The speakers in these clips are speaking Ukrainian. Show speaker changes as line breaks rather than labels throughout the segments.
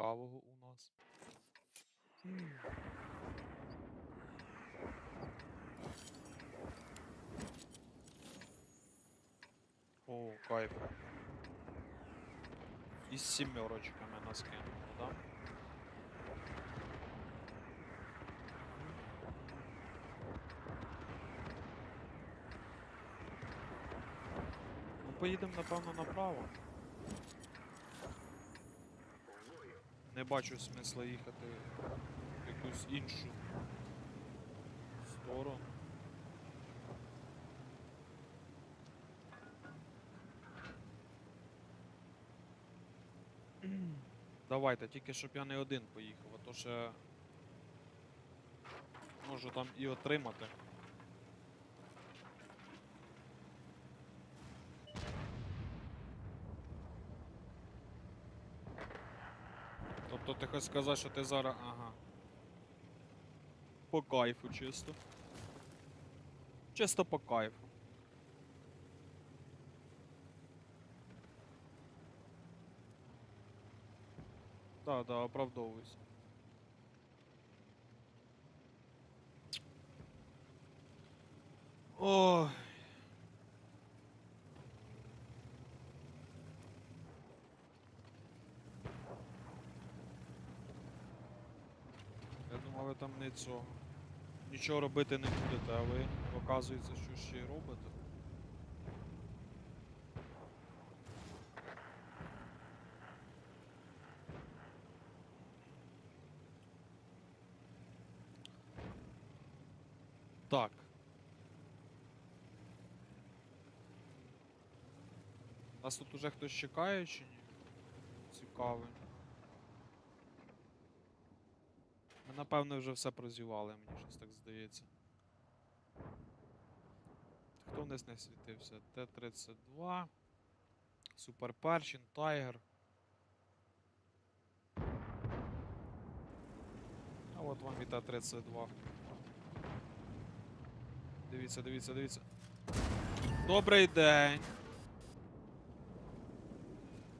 цікавого у нас? О, кайф. І з сімерочками нас кинуло, да? Ну, поїдемо, напевно, направо. Не бачу смисла їхати в якусь іншу сторону. Давайте, тільки щоб я не один поїхав, а то ще можу там і отримати. Тобто ти хочеш сказати, що ти зараз. Ага. По кайфу чисто. Чисто по кайфу. Да, да, оправдовуюсь. Ой. Ви там не цього. Нічого робити не будете, а ви, оказується, що ще й робите. Так. Нас тут уже хтось чекає чи ні? Цікавий. Напевно вже все прозівали, мені щось так здається. Хто в не світився? Т-32. Супер Перчин, Тайгер. А от вам і Т-32. Дивіться, дивіться, дивіться. Добрий день.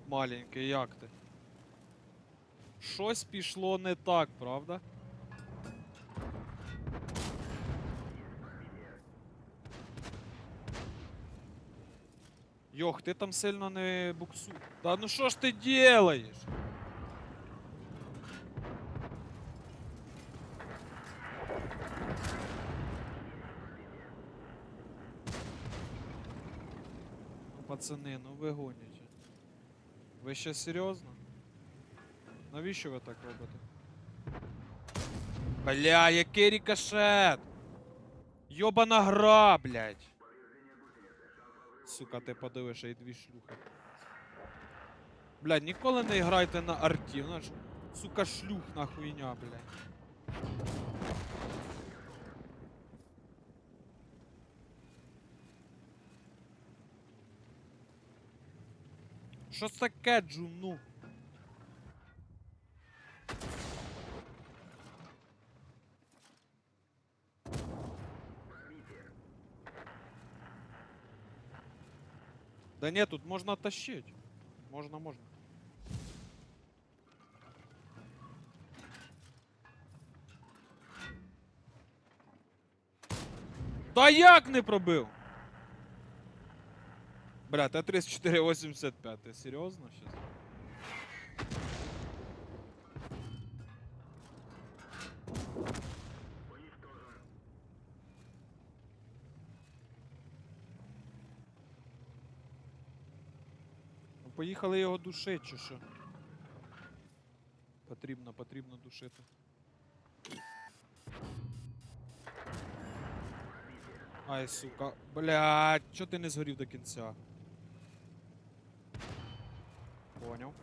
Маленький, як ти? Щось пішло не так, правда? Йох, ти там сильно не буксуй. Да ну що ж ти делаєш? Ну, пацани, ну ви гоніте. Ви ще серйозно? Навіщо ви так робите? Бля, який рикошет! Йобана гра, блядь! Сука, ти подивишся і дві шлюхи. Блядь, ніколи не грайте на арті, вона ж, сука, шлюхна хуйня, блядь. Що таке, Джуну? Да нет, тут можно тащить. Можно, можно. Та як не пробив? Бля, Т-3485, ти серйозно щас? Поїхали його душити, чи що? Потрібно, потрібно душити. Ай, сука. Блядь, чого ти не згорів до кінця? Поняв.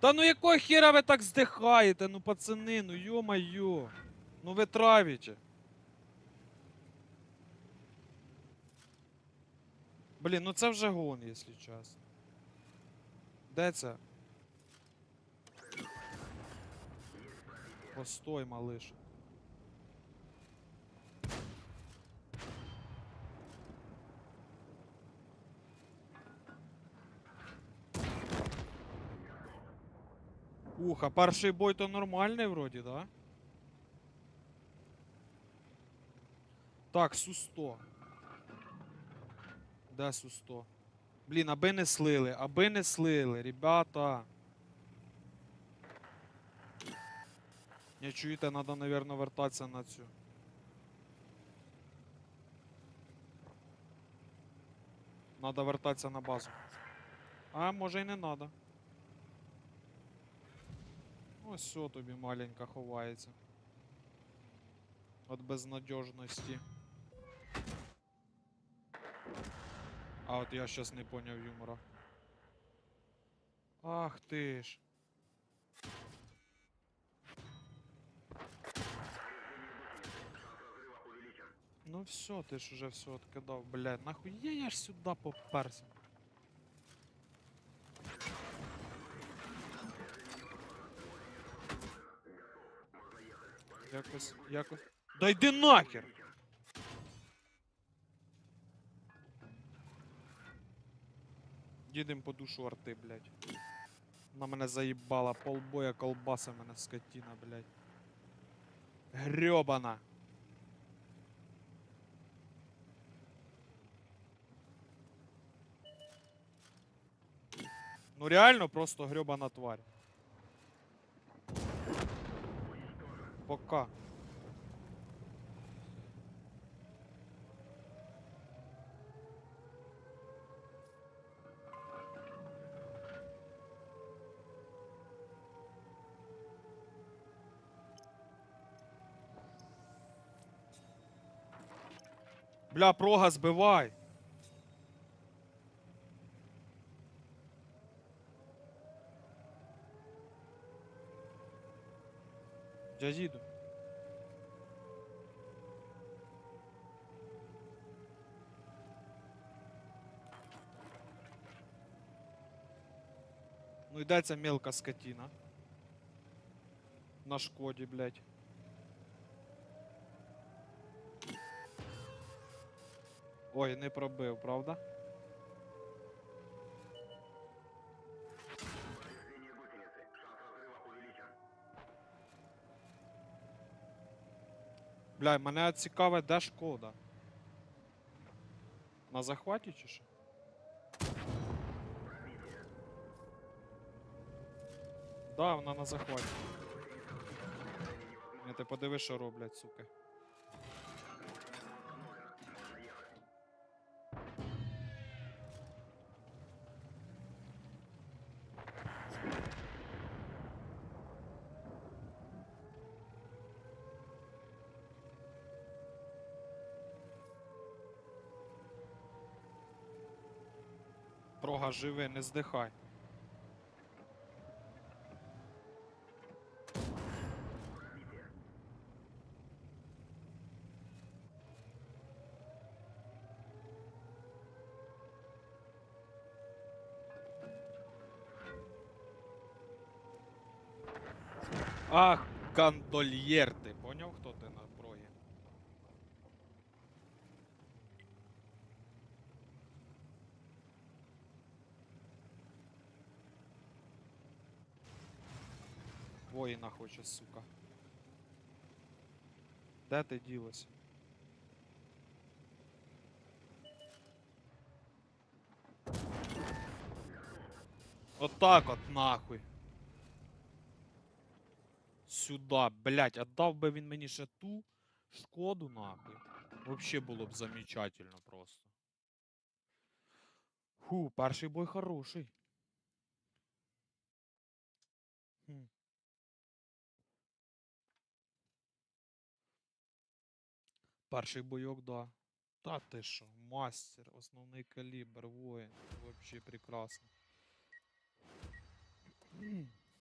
Та ну якого хера ви так здихаєте, ну пацани, ну ё-моё. Ну ви травите. Блін, ну це вже гон, якщо чесно. Де це? Постой, малиш. Ух, а перший бой то нормальний вроді, да? Так, Су-100. Де Су-100? Блін, аби не слили, аби не слили, ребята. Не чуєте, надо, наверное, вертатися на цю. Надо вертатися на базу. А, може й не надо. Ось все тобі маленька ховається. От безнадежності. А от я щас не поняв юмора. Ах ти ж. Ну все, ти ж уже все откидав, блядь. Нахуя я ж сюди поперся? Якось, якось. Да йди нахер! Їдем по душу арти, блядь. На мене заїбала полбоя колбаса мене скотина, блядь. Грёбана. Ну реально просто грёбана тварь. Пока. Бля, прога збивай. Я. Ну йде ця мелка скотина. На шкоді, блядь. Ой, не пробив, правда? Бля, мене цікаве, де шкода. На захваті чи що? Да, вона на захваті. Ні, ти подиви, що роблять, суки. Прога, живи, не здихай. Ах, кандольєр поняв, хто ти на прогі? Воїна хоче, сука. Де ти ділась? Отак от нахуй. Сюда, блять, отдав би він мені ще ту шкоду нахуй. Вообще було б замечательно просто. Фу, перший бой хороший. Хм. Перший бойок, да. Та ти що, мастер, основний калібр, воїн. Вообще прекрасно.